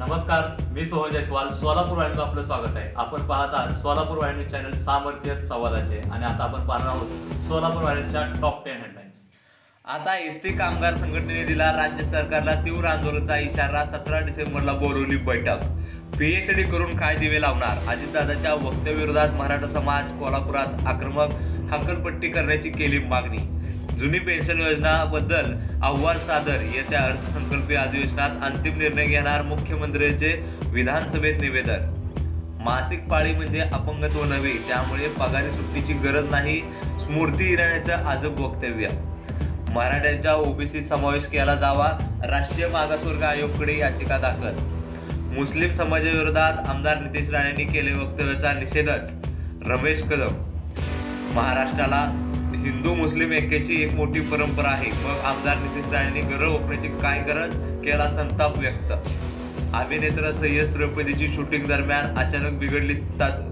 नमस्कार मी सोहन जयस्वाल. सोलापूर वाहिनीचं आपलं स्वागत आहे. आपण पाहत आहात सोलापूर वाहिनी चॅनल सामर्थ्य संवादाचे आणि आता आपण पाहणार आहोत सोलापूर वाहिनीच्या टॉप टेन हेडलाईन्स आता एस टी कामगार संघटनेने दिला राज्य सरकारला तीव्र आंदोलनाचा इशारा सतरा डिसेंबरला बोलवली बैठक. पीएचडी करून काय दिवे लावणार. अजितदादाच्या वक्तव्याविरोधात मराठा समाज कोल्हापुरात आक्रमक हक्कलपट्टी करण्याची केली मागणी. जुनी पेन्शन योजनाबद्दल आव्हान सादर येत्या अर्थसंकल्पीय अधिवेशनात अंतिम निर्णय घेणार मुख्यमंत्र्यांचे विधानसभेत निवेदन. मासिक पाळी म्हणजे अपंगत्व नव्हे त्यामुळे पगारी सुट्टीची गरज नाही स्मृती इराण्याचं आजब वक्तव्य. मराठ्यांचा ओबीसी समावेश केला जावा राष्ट्रीय मागासवर्ग आयोगकडे याचिका दाखल. मुस्लिम समाजाविरोधात आमदार नितेश राणेंनी केले वक्तव्याचा निषेधच. रमेश कदम. महाराष्ट्राला हिंदू मुस्लिम एकेची एक मोठी परंपरा आहे. मग आमदार नितीश राणेंनी गरळ ओपण्याची काय गरज? केला संताप व्यक्त. अभिनेत्रा सय्यद द्रौपदीची शूटिंग दरम्यान अचानक बिघडली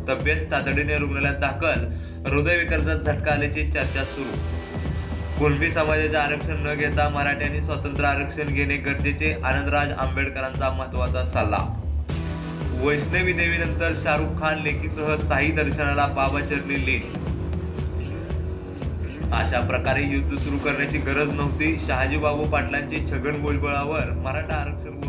तब्येत तातडीने रुग्णालयात दाखल. हृदयविकाराचा झटका आल्याची चर्चा सुरू. कुणबी समाजाचे आरक्षण न घेता मराठ्यांनी स्वतंत्र आरक्षण घेणे गरजेचे आनंदराज आंबेडकरांचा महत्त्वाचा सल्ला. वैष्णवी देवीनंतर शाहरुख खान लेखीसह साई दर्शनाला बाबाचरणी लेख अशा प्रकारे युद्ध सुरू करण्याची गरज नव्हती. शहाजीबाबू पाटलांचे छगन भुजबळावर मराठा आरक्षण